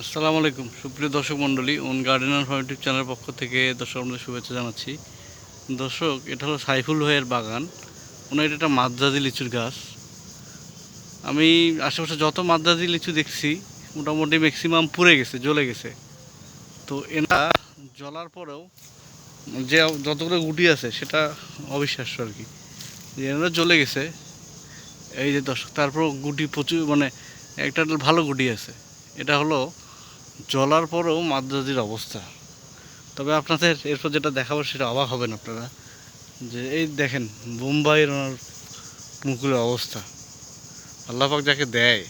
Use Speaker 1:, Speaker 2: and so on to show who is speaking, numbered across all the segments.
Speaker 1: আসসালামু আলাইকুম। সুপ্রিয় দর্শক মণ্ডলী, ওন গার্ডেনার ফার্ম ইউটিউব চ্যানেলের পক্ষ থেকে দর্শক আপনাদের শুভেচ্ছা জানাচ্ছি। দর্শক, এটা হলো সাইফুল ভাইয়ের বাগান। ওনার এটা একটা মাদ্রাজি লিচুর গাছ। আমি আশেপাশে যত মাদ্রাজি লিচু দেখছি, মোটামুটি ম্যাক্সিমাম পুড়ে গেছে, জ্বলে গেছে। তো এনা জ্বলার পরেও যে যতগুলো গুটি আছে, সেটা অবিশ্বাস্য আর কি। এনারা জ্বলে গেছে, এই যে দর্শক তারপর গুটি প্রচুর মানে একটা ভালো গুটি আছে। এটা হলো জ্বলার পরেও মাদ্রাজির অবস্থা। তবে আপনাদের এরপর যেটা দেখাবো সেটা অবাক হবেন আপনারা। যে এই দেখেন বোম্বাইয়ের ওনার মুকুলের অবস্থা। আল্লাপাক যাকে দেয়,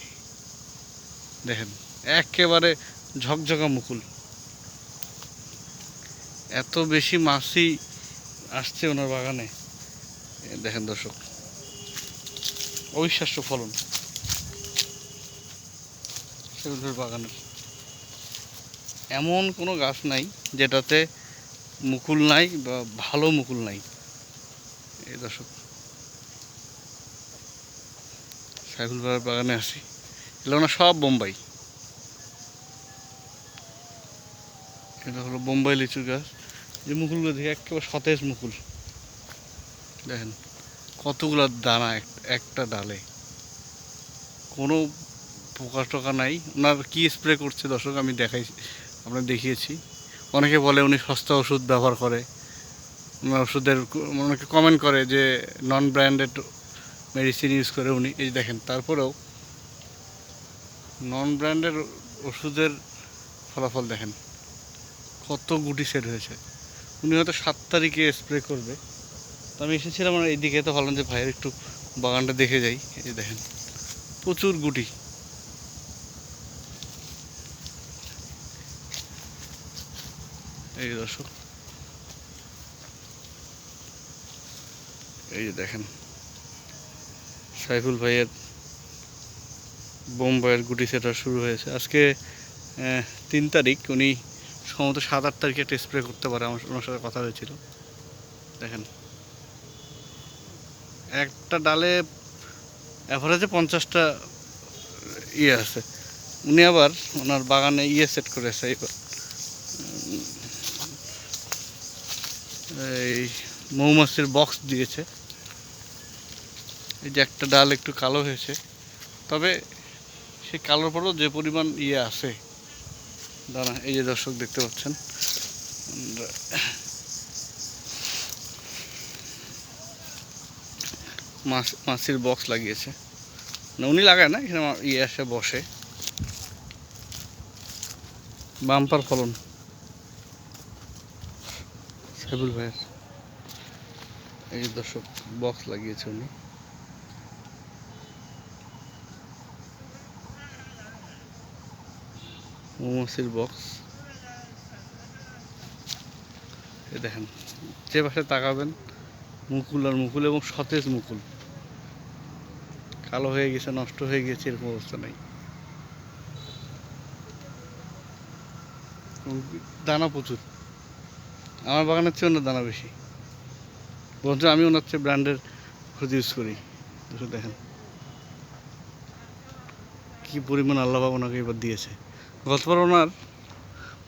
Speaker 1: দেখেন, একেবারে ঝকঝকা মুকুল। এত বেশি মাছি আসছে ওনার বাগানে। দেখেন দর্শক, অবিশ্বাস্য ফলন। সেগুলোর বাগানের। এমন কোনো গাছ নাই যেটাতে মুকুল নাই বা ভালো মুকুল নাই। এই দর্শক। সাইকুল বাগানে আসি এগুলো না সব বোম্বাই। এটা হলো বোম্বাই লিচুর গাছ। যে মুকুলগুলো দেখে একেবারে সতেজ মুকুল। দেখেন, কতগুলো দানা এক- একটা ডালে। কোনো পোকা টোকা নাই। ওনার কী স্প্রে করছে দর্শক আমি দেখাই আমরা দেখিয়েছি। অনেকে বলে উনি সস্তা ওষুধ ব্যবহার করে। ওষুধের অনেকে কমেন্ট করে যে নন ব্র্যান্ডেড মেডিসিন ইউজ করে উনি। এই দেখেন, তারপরেও নন ব্র্যান্ডের ওষুধের ফলাফল দেখেন, কত গুটি সেট হয়েছে। উনি হয়তো সাত তারিখে স্প্রে করবে। তো আমি এসেছিলাম এইদিকে, তো ভাবলাম যে ভাইয়ের একটু বাগানটা দেখে যাই। এই দেখেন, প্রচুর গুটি। এই দর্শক। এই যে দেখেন, সাইফুল ভাইয়ের বোম্বাইয়ের গুটি সেটা শুরু হয়েছে। আজকে তিন তারিখ, উনি সম্ভবত সাত আট তারিখে একটা স্প্রে করতে পারে, আমার ওনার সাথে কথা হয়েছিল। দেখেন, একটা ডালে অ্যাভারেজে পঞ্চাশটা ইয়ে আছে। উনি আবার ওনার বাগানে ইয়ে সেট করেছে এবার এই মৌমাছির বক্স দিয়েছে। এই যে একটা ডাল একটু কালো হয়েছে। তবে সেই কালোর পরেও যে পরিমাণ ইয়ে আছে, দাঁড়া, এই যে দর্শক দেখতে পাচ্ছেন। মাছ, মাছির বক্স লাগিয়েছে। না, উনি লাগায় না, এখানে ইয়ে আসে বসে। বাম্পার ফলন। সাইবুল ভাইয়ের এই দর্শক বক্স লাগিয়েছে উনি। মৌমাছির বক্স এই দেখেন, যে পাশে তাকাবেন, মুকুল আর মুকুল এবং সতেজ মুকুল। কালো হয়ে গেছে, নষ্ট হয়ে গেছে, এরকম অবস্থা নাই। দানা প্রচুর। আমার বাগানের চেয়ে ওনার দানা বেশি। বরঞ্চ আমি ওনার চেয়ে ব্র্যান্ডের ওষুধ ইউজ করি। ওষুধ দেখেন। কি পরিমাণ আল্লাহ ওনাকে এবার দিয়েছে। গতবার ওনার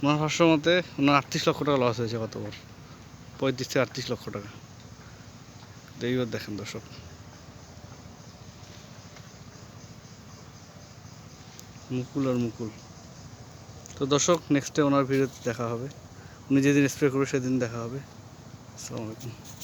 Speaker 1: ওনার ভাষ্য মতে ওনার আটত্রিশ লক্ষ টাকা লস হয়েছে গতবার। পঁয়ত্রিশ থেকে আটত্রিশ লক্ষ টাকা। এইবার দেখেন দর্শক। মুকুল আর মুকুল। তো দর্শক নেক্সটে ওনার ভিডিওতে দেখা হবে। উনি যেদিন স্প্রে করব সেদিন দেখা হবে। আসসালামু আলাইকুম।